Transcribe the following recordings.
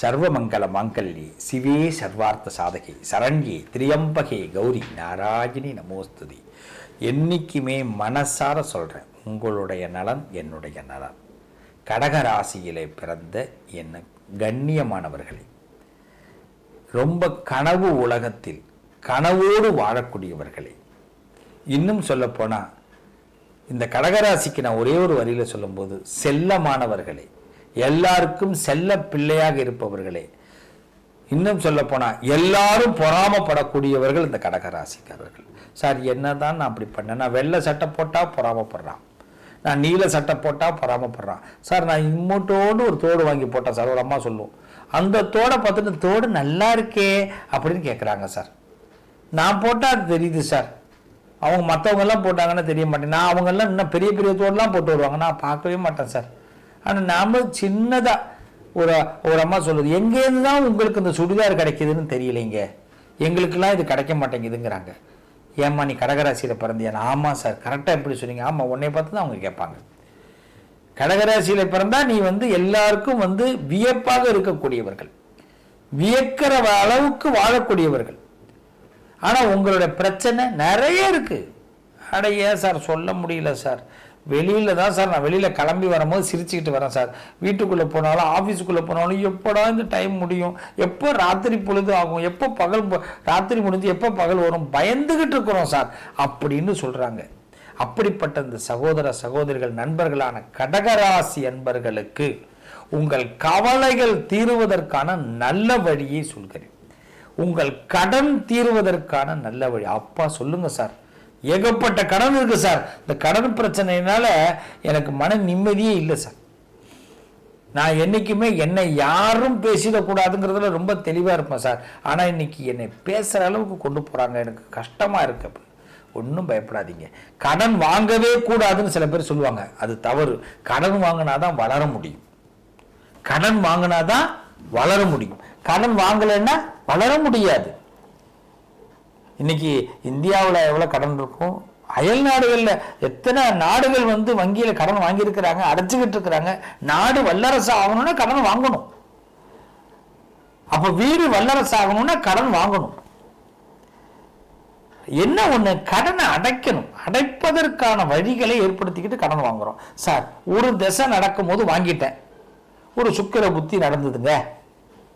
சர்வமங்கல மாங்கல்யே சிவே சர்வார்த்த சாதகே சரண்யே திரியம்பகே கௌரி நாராயணி நமோஸ்துதி. என்னைக்குமே மனசார சொல்கிறேன் உங்களுடைய நலன் என்னுடைய நலன். கடகராசியிலே பிறந்த என்ன கண்ணியமானவர்களே ரொம்ப கனவு உலகத்தில் கனவோடு வாழக்கூடியவர்களே இன்னும் சொல்லப்போனால் இந்த கடகராசிக்கு நான் ஒரே ஒரு வரியில் சொல்லும்போது செல்லமானவர்களே எல்லாருக்கும் செல்ல பிள்ளையாக இருப்பவர்களே. இன்னும் சொல்லப்போனால் எல்லாரும் பொறாமப்படக்கூடியவர்கள் இந்த கடகராசிக்காரர்கள். சார் என்னதான் நான் அப்படி பண்ணேன்? நான் வெள்ளை சட்டை போட்டால் பொறாமப்படுறான். நான் நீல சட்டை போட்டால் பொறாமப்படுறான். சார் நான் இம்மூட்டோடு ஒரு தோடு வாங்கி போட்டேன் சார் ஒரு அம்மா சொல்லுவோம் அந்த தோடை பார்த்துட்டு தோடு நல்லா இருக்கே அப்படின்னு கேட்குறாங்க சார். நான் போட்டால் அது தெரியுது சார். அவங்க மற்றவங்கெல்லாம் போட்டாங்கன்னா தெரிய மாட்டேன் நான் அவங்கெல்லாம் இன்னும் பெரிய பெரிய தோடெலாம் போட்டு வருவாங்க. நான் பார்க்கவே மாட்டேன் சார். ஆனால் நாம் சின்னதாக ஒரு ஒரு அம்மா சொல்லுது எங்கேருந்து தான் உங்களுக்கு இந்த சுடிதார் கிடைக்குதுன்னு தெரியலைங்க. எங்களுக்கெல்லாம் இது கிடைக்க மாட்டேங்குதுங்கிறாங்க. ஏம்மா நீ கடகராசியில் பிறந்தியா? ஆமாம் சார் கரெக்டாக எப்படி சொன்னீங்க? ஆமாம் உன்னை பார்த்து தான் அவங்க கேட்பாங்க. கடகராசியில் பிறந்தா நீ வந்து எல்லாருக்கும் வந்து வியப்பாக இருக்கக்கூடியவர்கள். வியக்கிற அளவுக்கு வாழக்கூடியவர்கள். ஆனால் உங்களோட பிரச்சனை நிறைய இருக்குது அட ஏன் சார் சொல்ல முடியல சார் வெளியில தான் சார் நான் வெளியில கிளம்பி வரும்போது சிரிச்சுக்கிட்டு வரேன் சார். வீட்டுக்குள்ளே போனாலும் ஆஃபீஸுக்குள்ளே போனாலும் எப்படா இந்த டைம் முடியும்? எப்போ ராத்திரி பொழுது ஆகும்? எப்போ பகல் ப- ராத்திரி முடிஞ்சு எப்போ பகல் வரும்? பயந்துக்கிட்டு இருக்கிறோம் சார். அப்படின்னு சொல்கிறாங்க அப்படிப்பட்ட இந்த சகோதர சகோதரிகள் நண்பர்களான கடகராசி அன்பர்களுக்கு உங்கள் கவலைகள் தீருவதற்கான நல்ல வழியை சொல்கிறேன். உங்கள் கடன் தீருவதற்கான நல்ல வழி. அப்பா சொல்லுங்க சார். ஏகப்பட்ட கடன் இருக்கு சார். இந்த கடன் பிரச்சனையினால எனக்கு மன நிம்மதியே இல்லை சார். நான் என்றைக்குமே என்னை யாரும் பேசிடக்கூடாதுங்கிறதுல ரொம்ப தெளிவாக இருப்பேன் சார். ஆனால் இன்னைக்கு என்னை பேசுகிற அளவுக்கு கொண்டு போகிறாங்க எனக்கு கஷ்டமாக இருக்கு. அப்படி ஒன்றும் பயப்படாதீங்க. கடன் வாங்கவே கூடாதுன்னு சில பேர் சொல்லுவாங்க. அது தவறு. கடன் வாங்கினா தான் வளர முடியும். கடன் வாங்கினா தான் வளர முடியும். கடன் வாங்கலைன்னா வளர முடியாது. இன்னைக்கு இந்தியாவில் எவ்வளோ கடன் இருக்கும் அயல் நாடுகளில் எத்தனை நாடுகள் வந்து வங்கியில் கடன் வாங்கியிருக்கிறாங்க அடைச்சிக்கிட்டு இருக்கிறாங்க. நாடு வல்லரசு ஆகணும்னா கடன் வாங்கணும். அப்போ வீடு வல்லரசு ஆகணும்னா கடன் வாங்கணும். என்ன ஒன்று கடனை அடைக்கணும். அடைப்பதற்கான வழிகளை ஏற்படுத்திக்கிட்டு கடன் வாங்குறோம். சார் ஒரு திசை நடக்கும்போது வாங்கிட்டேன். ஒரு சுக்கிர புத்தி நடந்ததுங்க.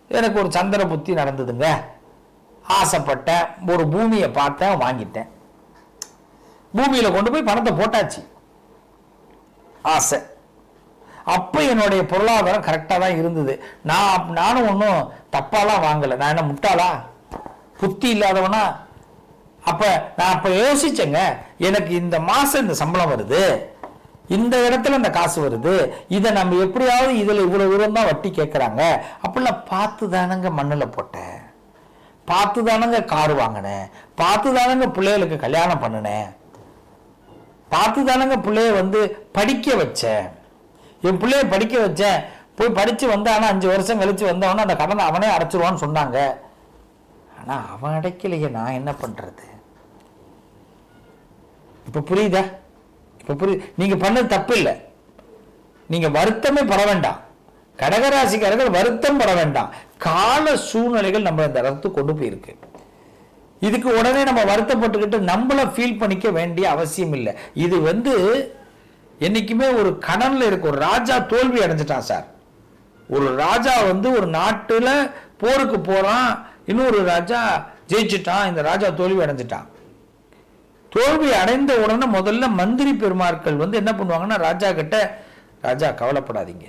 எனக்கு ஒரு சந்திர புத்தி நடந்ததுங்க. ஆசைப்பட்டேன் ஒரு பூமியை பார்த்தேன் வாங்கிட்டேன். பூமியில கொண்டு போய் பணத்தை போட்டாச்சு. ஆசை. அப்போ என்னுடைய பொருளாதாரம் கரெக்டாக தான் இருந்தது. நான் நானும் ஒன்றும் தப்பாலாம் வாங்கலை. நான் என்ன முட்டாளா? புத்தி இல்லாதவனா? அப்ப நான் அப்ப யோசிச்சேங்க. எனக்கு இந்த மாசம் இந்த சம்பளம் வருது. இந்த இடத்துல இந்த காசு வருது. இதை நம்ம எப்படியாவது இதுல இவ்வளவு தூரம் தான் வட்டி கேட்குறாங்க. அப்படிலாம் பார்த்து தானங்க மண்ணில் போட்டேன். பார்த்து தானங்க கார் வாங்கினேன் பார்த்து தானங்க பிள்ளைகளுக்கு கல்யாணம் பண்ணினேன் பார்த்து தானங்க பிள்ளைய வந்து படிக்க வச்சேன் என் பிள்ளைய படிக்க வச்சேன் போய் படிச்சு வந்தானா அஞ்சு வருஷம் கழிச்சு வந்தவொன்னே அந்த கடனை அவனே அடைச்சிருவான்னு சொன்னாங்க. ஆனால் அவன் அடைக்கலையே நான் என்ன பண்றது? இப்போ புரியுதா? இப்போ புரியுது நீங்கள் பண்ணது தப்பு இல்லை நீங்கள் வருத்தமே பட வேண்டாம். கடகராசிக்காரர்கள் வருத்தம் பட வேண்டாம். கால சூழ்நிலைகள் நம்ம இந்த இடத்துக்கு கொண்டு போயிருக்கு. இதுக்கு உடனே நம்ம வருத்தப்பட்டுக்கிட்டு நம்மள ஃபீல் பண்ணிக்க வேண்டிய அவசியம் இல்லை. இது வந்து என்னைக்குமே ஒரு கடனில் இருக்கு ஒரு ராஜா தோல்வி அடைஞ்சிட்டான் சார். ஒரு ராஜா வந்து ஒரு நாட்டில் போருக்கு போகிறான் இன்னொரு ராஜா ஜெயிச்சிட்டான் இந்த ராஜா தோல்வி அடைஞ்சிட்டான். தோல்வி அடைந்த உடனே முதல்ல மந்திரி பெருமார்கள் வந்து என்ன பண்ணுவாங்கன்னா ராஜா கிட்ட ராஜா கவலைப்படாதீங்க.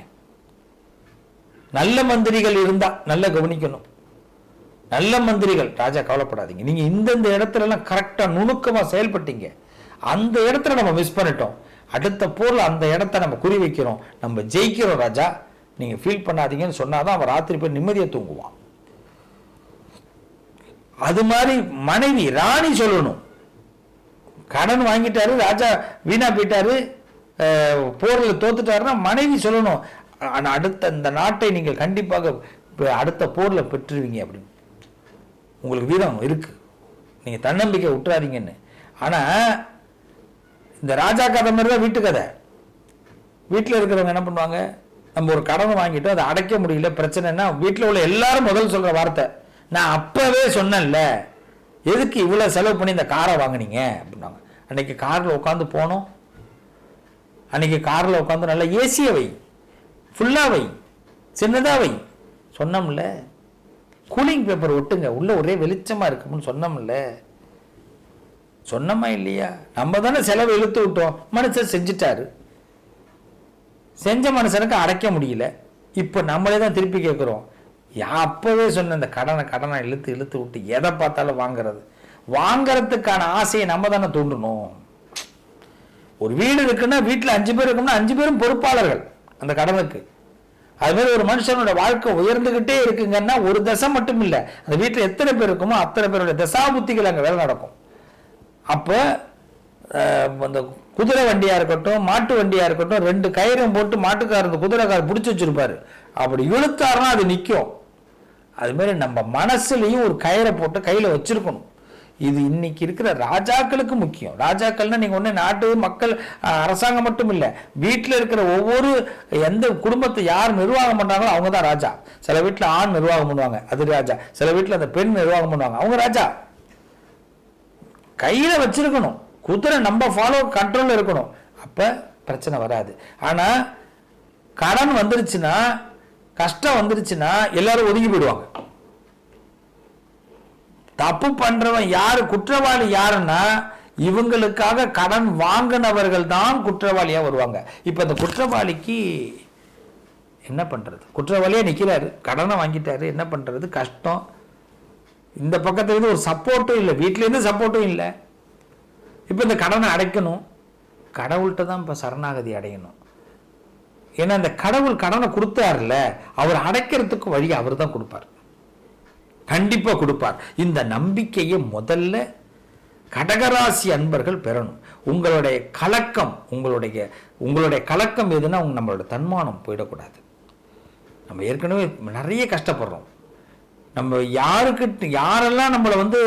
நல்ல மந்திரிகள் இருந்தா நல்ல கவனிக்கணும். நல்ல மந்திரிகள் ராஜா கவலைப்படாதீங்க. நீங்க இந்தந்த இடத்துல எல்லாம் கரெக்டா நுணுக்கமா செயல்பட்டீங்க. அந்த இடத்துல நம்ம மிஸ் பண்ணிட்டோம். அடுத்த போர்ல அந்த இடத்த நம்ம குறி வைக்கிறோம். நம்ம ஜெயிக்கிறோம் ராஜா. நீங்க ஃபீல் பண்ணாதீங்கன்னு சொன்னாதான் அவன் ராத்திரி போய் நிம்மதியை தூங்குவான். அது மாதிரி மனைவி ராணி சொல்லணும். கடன் வாங்கிட்டாரு ராஜா வீணா போயிட்டாரு அஹ், போர்ல தோத்துட்டாருன்னா மனைவி சொல்லணும். ஆனால் அடுத்த இந்த நாட்டை நீங்கள் கண்டிப்பாக அடுத்த போரில் பெற்றுருவீங்க அப்படின்னு. உங்களுக்கு வீரம் இருக்குது நீங்கள் தன்னம்பிக்கை விட்டுறாதீங்கன்னு ஆனால் இந்த ராஜா கதை மாதிரி தான் வீட்டு கதை. வீட்டில் இருக்கிறவங்க என்ன பண்ணுவாங்க? நம்ம ஒரு கடன் வாங்கிட்டோம் அதை அடைக்க முடியல. பிரச்சனைனா வீட்டில் உள்ள எல்லாரும் முதல் சொல்கிற வார்த்தை நான் அப்போவே சொன்னேன்ல எதுக்கு இவ்வளோ செலவு பண்ணி இந்த காரை வாங்குனீங்க? அப்படின்னாங்க அன்னைக்கு காரில் உட்காந்து போனோம். அன்னைக்கு காரில் உட்காந்து நல்லா ஏசியை வை. ஃபுல்லாக வை. சின்னதாக வை. சொன்னோம்ல. கூலிங் பேப்பர் ஒட்டுங்க. உள்ள ஒரே வெளிச்சமாக இருக்கும்னு சொன்னோம்ல. சொன்னோமா இல்லையா? நம்ம தானே செலவு இழுத்து விட்டோம். மனுஷன் செஞ்சுட்டாரு. செஞ்ச மனுஷனுக்கு அடைக்க முடியல. இப்போ நம்மளே தான் திருப்பி கேட்குறோம். அப்போவே சொன்ன இந்த கடனை கடனை இழுத்து இழுத்து விட்டு எதை பார்த்தாலும் வாங்குறது. வாங்கறதுக்கான ஆசையை நம்ம தானே தூண்டணும். ஒரு வீடு இருக்குன்னா வீட்டில் அஞ்சு பேர் இருக்கணும்னா அஞ்சு பேரும் பொறுப்பாளர்கள். அந்த கடனுக்கு அது மாதிரி ஒரு மனுஷனோட வாழ்க்கை உயர்ந்துகிட்டே இருக்குங்கன்னா ஒரு தசை மட்டும் இல்லை. அந்த வீட்டில் எத்தனை பேர் இருக்குமோ அத்தனை பேருடைய தசாபுத்திகள் அங்கே வேலை நடக்கும். அப்போ அந்த குதிரை வண்டியாக இருக்கட்டும் மாட்டு வண்டியாக இருக்கட்டும் ரெண்டு கயிறும் போட்டு மாட்டுக்காரர் இந்த குதிரைக்காரர் பிடிச்சி வச்சிருப்பாரு. அப்படி இழுத்தாருன்னா அது நிற்கும் அதுமாரி நம்ம மனசுலையும் ஒரு கயிறை போட்டு கையில் வச்சிருக்கணும். இது இன்னைக்கு இருக்கிற ராஜாக்களுக்கு முக்கியம். ராஜாக்கள்னா நீங்க ஒன்று நாட்டு மக்கள் அரசாங்கம் மட்டும் இல்லை வீட்டில் இருக்கிற ஒவ்வொரு எந்த குடும்பத்தை யார் நிர்வாகம் பண்ணுறாங்களோ அவங்க தான் ராஜா. சில வீட்டில் ஆண் நிர்வாகம் பண்ணுவாங்க அது ராஜா. சில வீட்டில் அந்த பெண் நிர்வாகம் பண்ணுவாங்க அவங்க ராஜா. கையில் வச்சிருக்கணும். குதிரை நம்ம ஃபாலோ கண்ட்ரோலில் இருக்கணும். அப்போ பிரச்சனை வராது. ஆனால் கடன் வந்துருச்சுன்னா கஷ்டம் வந்துருச்சுன்னா எல்லாரும் ஒதுங்கி போயிடுவாங்க. தப்பு பண்றவன் யாரு குற்றவாளி யாருன்னா இவங்களுக்காக கடன் வாங்கினவர்கள் தான் குற்றவாளியா வருவாங்க. இப்ப இந்த குற்றவாளிக்கு என்ன பண்றது? குற்றவாளியா நிக்கிறாரு. கடனை வாங்கிட்டாரு. என்ன பண்றது? கஷ்டம். இந்த பக்கத்துல இருந்து ஒரு சப்போர்ட்டும் இல்லை. வீட்ல இருந்து சப்போர்ட்டும் இல்லை. இப்போ இந்த கடனை அடைக்கணும். கடவுள்கிட்ட தான் இப்போ சரணாகதி அடையணும். ஏன்னா இந்த கடவுள் கடனை கொடுத்தாருல அவர் அடைக்கிறதுக்கு வழி அவர் தான் கொடுப்பார். கண்டிப்பாக கொடுப்பார். இந்த நம்பிக்கையை முதல்ல கடகராசி அன்பர்கள் பெறணும். உங்களுடைய கலக்கம் உங்களுடைய உங்களுடைய கலக்கம் எதுனா உங்க நம்மளோட தன்மானம் போயிடக்கூடாது. நம்ம ஏற்கனவே நிறைய கஷ்டப்படுறோம். நம்ம யாருக்கிட்ட யாரெல்லாம் நம்மளை வந்து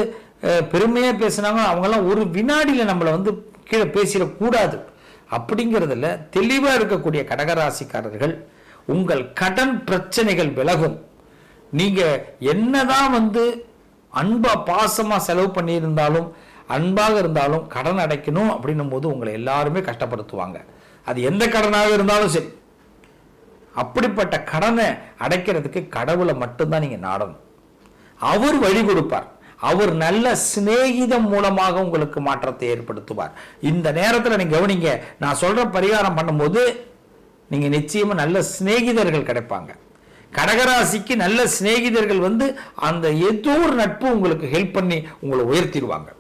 பெருமையாக பேசுனாங்களோ அவங்கெல்லாம் ஒரு வினாடியில் நம்மளை வந்து கீழே பேசிடக்கூடாது. அப்படிங்கிறதுல தெளிவாக இருக்கக்கூடிய கடகராசிக்காரர்கள் உங்கள் கடன் பிரச்சனைகள் விலகும். நீங்க என்னதான் வந்து அன்பா பாசமா செலவு பண்ணியிருந்தாலும் அன்பாக இருந்தாலும் கடன் அடைக்கணும் அப்படின்னும் போது உங்களை எல்லாருமே கஷ்டப்படுத்துவாங்க. அது எந்த கடனாக இருந்தாலும் சரி. அப்படிப்பட்ட கடனை அடைக்கிறதுக்கு கடவுளை மட்டும்தான் நீங்க நாடணும். அவர் வழி கொடுப்பார். அவர் நல்ல சிநேகிதம் மூலமாக உங்களுக்கு மாற்றத்தை ஏற்படுத்துவார். இந்த நேரத்தில் நீங்க கவனிங்க நான் சொல்ற பரிகாரம் பண்ணும்போது நீங்க நிச்சயமா நல்ல சிநேகிதர்கள் கிடைப்பாங்க. கடகராசிக்கு நல்ல சிநேகிதர்கள் வந்து அந்த ஏதோ ஒரு நட்பு உங்களுக்கு ஹெல்ப் பண்ணி உங்களை உயர்த்திடுவாங்க.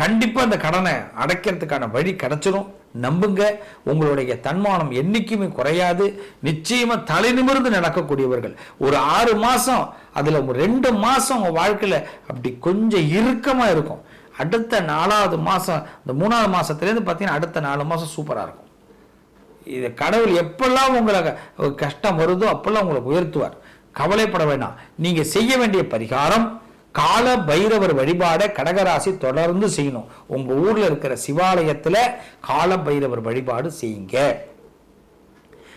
கண்டிப்பாக அந்த கடனை அடைக்கிறதுக்கான வழி கிடைச்சிரும். நம்புங்க உங்களுடைய தன்மானம் என்றைக்குமே குறையாது. நிச்சயமாக தலை நிமிர்ந்து நடக்கக்கூடியவர்கள். ஒரு ஆறு மாதம் அதில் ஒரு ரெண்டு மாதம் உங்கள் வாழ்க்கையில் அப்படி கொஞ்சம் இறுக்கமாக இருக்கும். அடுத்த நாலாவது மாதம் இந்த மூணாவது மாதத்துலேருந்து பார்த்தீங்கன்னா அடுத்த நாலு மாதம் சூப்பராக இருக்கும். இது கடவுள் எப்பெல்லாம் உங்களை கஷ்டம் வருதோ அப்பெல்லாம் உங்களை உயர்த்துவார். கவலைப்பட வேண்டாம் நீங்க செய்ய வேண்டிய பரிகாரம் கால பைரவர் வழிபாடை கடகராசி தொடர்ந்து செய்யணும். உங்க ஊர்ல இருக்கிற சிவாலயத்துல கால பைரவர் வழிபாடு செய்யுங்க.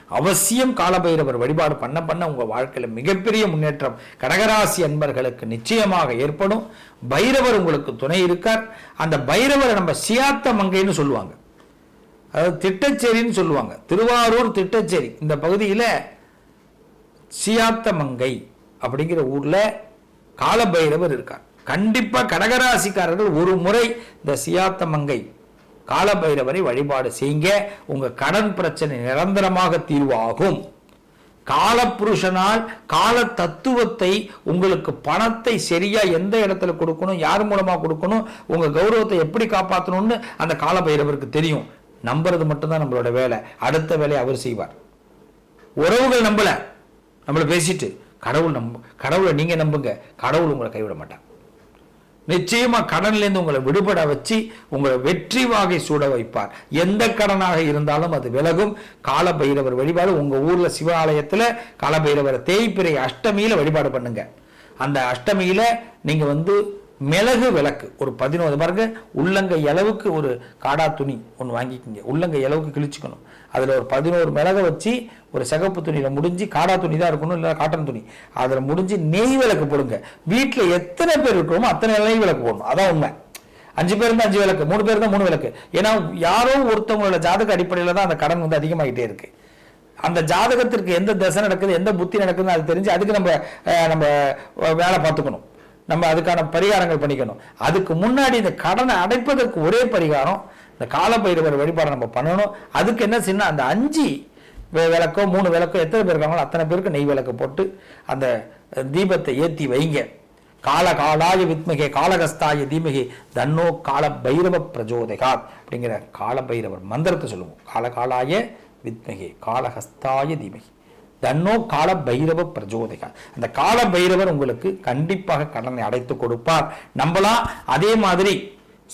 அவசியம் காலபைரவர் வழிபாடு பண்ண பண்ண உங்க வாழ்க்கையில மிகப்பெரிய முன்னேற்றம் கடகராசி அன்பர்களுக்கு நிச்சயமாக ஏற்படும். பைரவர் உங்களுக்கு துணை இருக்கார். அந்த பைரவரை நம்ம சியாத்த மங்கைன்னு சொல்லுவாங்க. அதாவது திட்டச்சேரின்னு சொல்லுவாங்க. திருவாரூர் திட்டச்சேரி. இந்த பகுதியில் சியாத்தமங்கை அப்படிங்கிற ஊரில் காலபைரவர் இருக்கார். கண்டிப்பாக கடகராசிக்காரர்கள் ஒரு முறை இந்த சியாத்தமங்கை காலபைரவரை வழிபாடு செய்யுங்க உங்கள் கடன் பிரச்சனை நிரந்தரமாக தீர்வாகும். காலப்புருஷனால் கால தத்துவத்தை உங்களுக்கு பணத்தை சரியா எந்த இடத்துல கொடுக்கணும் யார் மூலமா கொடுக்கணும் உங்க கௌரவத்தை எப்படி காப்பாற்றணும்னு அந்த காலபைரவருக்கு தெரியும். நம்புறது மட்டும்தான் நம்மளோட வேலை. அடுத்த வேலையை அவர் செய்வார். உறவுகள் நம்பல. நம்மள பேசிட்டு கடவுள் நம்ப கடவுளை நீங்க நம்புங்க. கடவுள் உங்களை கைவிட மாட்டார். நிச்சயமா கடன்ல இருந்து உங்களை விடுபட வச்சு உங்களை வெற்றி வாகை சூட வைப்பார். எந்த கடனாக இருந்தாலும் அது விலகும். காலபைரவர் வழிபாடு உங்க ஊர்ல சிவாலயத்துல காலபைரவரை தேய்பிரை அஷ்டமியில வழிபாடு பண்ணுங்க. அந்த அஷ்டமியில நீங்க வந்து மிளகு விளக்கு. ஒரு பதினோரு பாருங்க உள்ளங்கை அளவுக்கு ஒரு காடா துணி ஒன்று வாங்கிக்கிங்க. உள்ளங்கை அளவுக்கு கிழிச்சுக்கணும். அதில் ஒரு பதினோரு மிளகை வச்சு ஒரு சிகப்பு துணியில் முடிஞ்சு காடா துணி தான் இருக்கணும் இல்லை காட்டன் துணி. அதில் முடிஞ்சு நெய் விளக்கு போடுங்க. வீட்டில் எத்தனை பேர் இருக்கிறோமோ அத்தனை நெய் விளக்கு போடணும். அதான் உண்மை. அஞ்சு பேர் தான் அஞ்சு விளக்கு மூணு பேர் தான் மூணு விளக்கு. ஏன்னா யாரோ ஒருத்தவங்களோட ஜாதக அடிப்படையில் தான் அந்த கடன் வந்து அதிகமாகிட்டே இருக்கு. அந்த ஜாதகத்திற்கு எந்த தசை நடக்குது எந்த புத்தி நடக்குதுன்னு அது தெரிஞ்சு அதுக்கு நம்ம நம்ம வேலை பார்த்துக்கணும். நம்ம அதுக்கான பரிகாரங்கள் பண்ணிக்கணும். அதுக்கு முன்னாடி இந்த கடனை அடைப்பதற்கு ஒரே பரிகாரம் இந்த காலபைரவர் வழிபாடை நம்ம பண்ணணும். அதுக்கு என்ன சின்ன அந்த அஞ்சு விளக்கோ மூணு விளக்கோ எத்தனை பேர் இருக்காங்களோ அத்தனை பேருக்கு நெய் விளக்கு போட்டு அந்த தீபத்தை ஏற்றி வைங்க. கால காலாய வித்மகே காலகஸ்தாய தீமகே தன்னோ கால பைரவ பிரஜோதகாத் அப்படிங்கிற கால பைரவர் மந்திரத்தை சொல்லுவோம். கால காலாய வித்மகே காலஹஸ்தாய தீமகி. தன்னோ கால பைரவ பிரஜோதிகா அந்த கால பைரவர் உங்களுக்கு கண்டிப்பாக கடனை அடைத்து கொடுப்பார். நம்பலாம் அதே மாதிரி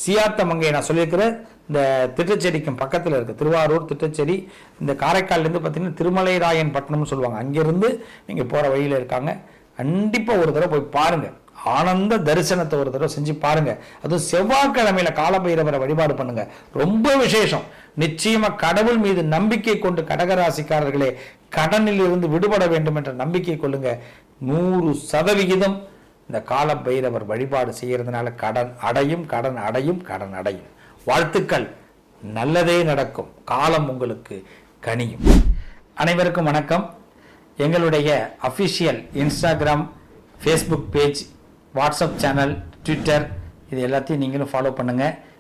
சியாத்த மங்கையை நான் சொல்லியிருக்கிறேன் இந்த திட்டச்சேரிக்கும் பக்கத்தில் இருக்கு திருவாரூர் திட்டச்சேரி இந்த காரைக்கால்லேருந்து பார்த்தீங்கன்னா திருமலைராயன் பட்டணம்னு சொல்லுவாங்க. அங்கேருந்து நீங்கள் போகிற வழியில் இருக்காங்க. கண்டிப்பாக ஒரு தடவை போய் பாருங்கள் ஆனந்த தரிசனத்தை ஒரு தடவை செஞ்சு பாருங்கள் அதுவும் செவ்வாய்க்கிழமையில காலபைரவரை வழிபாடு பண்ணுங்கள் ரொம்ப விசேஷம். நிச்சயமா கடவுள் மீது நம்பிக்கை கொண்டு கடகராசிக்காரர்களே கடனில் இருந்து விடுபட வேண்டும் என்ற நம்பிக்கை கொள்ளுங்க. நூறு சதவிகிதம் இந்த கால பைரவர் வழிபாடு செய்கிறதுனால கடன் அடையும் கடன் அடையும் கடன் அடையும். வாழ்த்துக்கள். நல்லதே நடக்கும். காலம் உங்களுக்கு கனியும். அனைவருக்கும் வணக்கம். எங்களுடைய official Instagram Facebook page WhatsApp channel Twitter இது எல்லாத்தையும் நீங்களும் ஃபாலோ பண்ணுங்கள்